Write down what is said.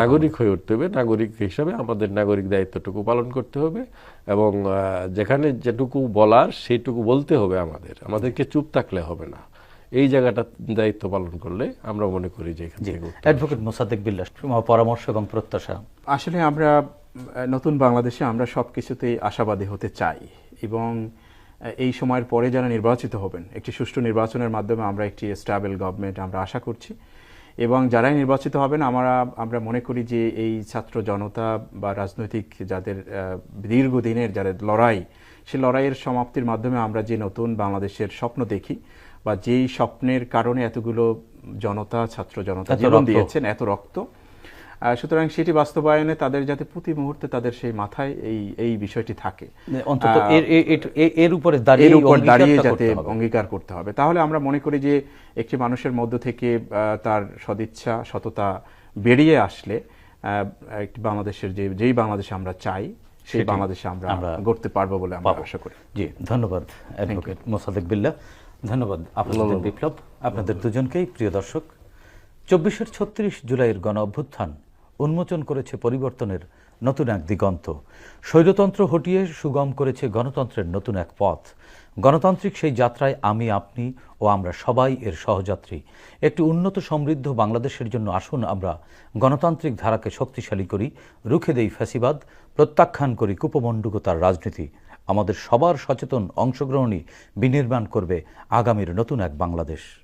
নাগরিক হয়ে উঠতে হবে। নাগরিক হিসাবে আমাদের নাগরিক দায়িত্বটুকু পালন করতে হবে এবং যেখানে যেটুকু বলার সেইটুকু বলতে হবে আমাদের। আমাদেরকে চুপ থাকলে হবে না। এই জায়গাটা দায়িত্ব পালন করলে আমরা মনে করি যে অ্যাডভোকেট মোসাদ্দেক বিল্লাস পরামর্শ এবং প্রত্যাশা? আসলে আমরা নতুন বাংলাদেশে আমরা সব কিছুতেই আশাবাদী হতে চাই এবং এই সময়ের পরে যারা নির্বাচিত হবেন একটি সুষ্ঠু নির্বাচনের মাধ্যমে আমরা একটি স্টেবল গভর্নমেন্ট আমরা আশা করছি। এবং যারাই নির্বাচিত হবেন আমরা আমরা মনে করি যে এই ছাত্র জনতা বা রাজনৈতিক যাদের দীর্ঘদিনের যাদের লড়াই সে লড়াইয়ের সমাপ্তির মাধ্যমে আমরা যে নতুন বাংলাদেশের স্বপ্ন দেখি বা যেই স্বপ্নের কারণে এতগুলো জনতা ছাত্র জনতা জীবন। দিয়েছেন এত রক্ত সুতরাং সেটি বাস্তবায়নে তাদের যাতে প্রতি মুহূর্তে তাদের সেই মাথায় এই এই বিষয়টি থাকে। অন্তত এর উপরে দাঁড়িয়ে উপর দাঁড়িয়ে যাতে অঙ্গীকার করতে হবে। তাহলে আমরা মনে করি যে একটি মানুষের মধ্য থেকে তার সদিচ্ছা সততা বেরিয়ে আসলে একটি বাংলাদেশের যে যেই বাংলাদেশে আমরা চাই সেই বাংলাদেশে আমরা আমরা গড়তে পারব বলে আমরা আশা করি। জি ধন্যবাদ অ্যাডভোকেট মোসাদ্দেক বিল্লাহ ধন্যবাদ আপনাদের বিপ্লব। আপনাদের দুজনকেই প্রিয় দর্শক চব্বিশের ছত্রিশ জুলাইয়ের গণ অভ্যুত্থান উন্মোচন করেছে পরিবর্তনের নতুন এক দিগন্ত। স্বৈরতন্ত্র হটিয়ে সুগম করেছে গণতন্ত্রের নতুন এক পথ। গণতান্ত্রিক সেই যাত্রায় আমি, আপনি ও আমরা সবাই এর সহযাত্রী। একটি উন্নত সমৃদ্ধ বাংলাদেশের জন্য আসুন আমরা গণতান্ত্রিক ধারাকে শক্তিশালী করি, রুখে দেই ফ্যাসিবাদ, প্রত্যাখ্যান করি কুপমণ্ডুকতার রাজনীতি। আমাদের সবার সচেতন অংশগ্রহণই বিনির্মাণ করবে আগামীর নতুন এক বাংলাদেশ।